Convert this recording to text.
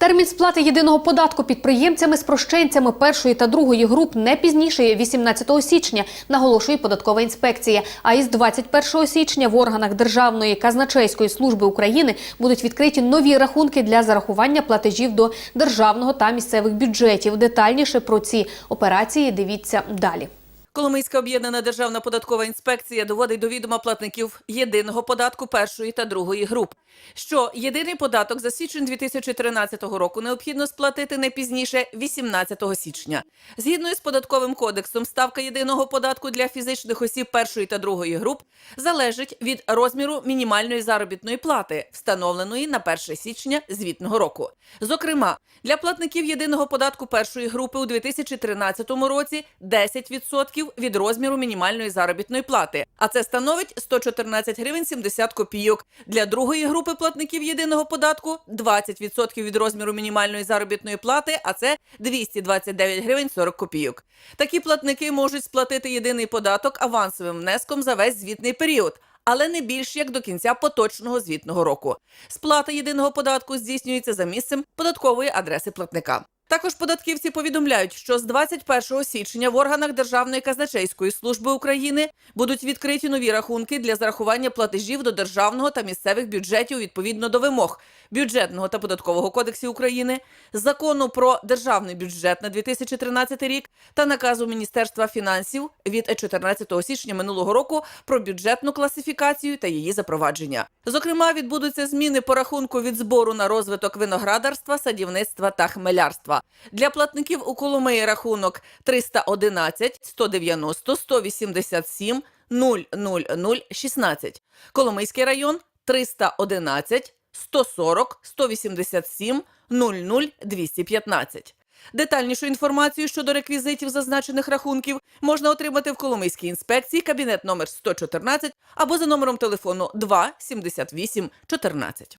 Термін сплати єдиного податку підприємцями спрощенцями першої та другої груп не пізніше 18 січня, наголошує податкова інспекція. А із 21 січня в органах Державної казначейської служби України будуть відкриті нові рахунки для зарахування платежів до державного та місцевих бюджетів. Детальніше про ці операції дивіться далі. Коломийська об'єднана державна податкова інспекція доводить до відома платників єдиного податку першої та другої груп, що єдиний податок за січень 2013 року необхідно сплатити не пізніше 18 січня. Згідно із податковим кодексом, ставка єдиного податку для фізичних осіб першої та другої груп залежить від розміру мінімальної заробітної плати, встановленої на 1 січня звітного року. Зокрема, для платників єдиного податку першої групи у 2013 році 10% від розміру мінімальної заробітної плати, а це становить 114 гривень 70 копійок. Для другої групи платників єдиного податку 20% від розміру мінімальної заробітної плати, а це 229 гривень 40 копійок. Такі платники можуть сплатити єдиний податок авансовим внеском за весь звітний період. Але не більш як до кінця поточного звітного року. Сплата єдиного податку здійснюється за місцем податкової адреси платника. Також податківці повідомляють, що з 21 січня в органах Державної казначейської служби України будуть відкриті нові рахунки для зарахування платежів до державного та місцевих бюджетів відповідно до вимог бюджетного та податкового кодексів України, закону про державний бюджет на 2013 рік та наказу Міністерства фінансів від 14 січня минулого року про бюджетну класифікацію та її запровадження. Зокрема, відбудуться зміни по рахунку від збору на розвиток виноградарства, садівництва та хмелярства. Для платників у Коломиї рахунок 311 190 187 00016. Коломийський район 311 140 187 00215. Детальнішу інформацію щодо реквізитів зазначених рахунків можна отримати в Коломийській інспекції кабінет номер 114 або за номером телефону 2 78 14.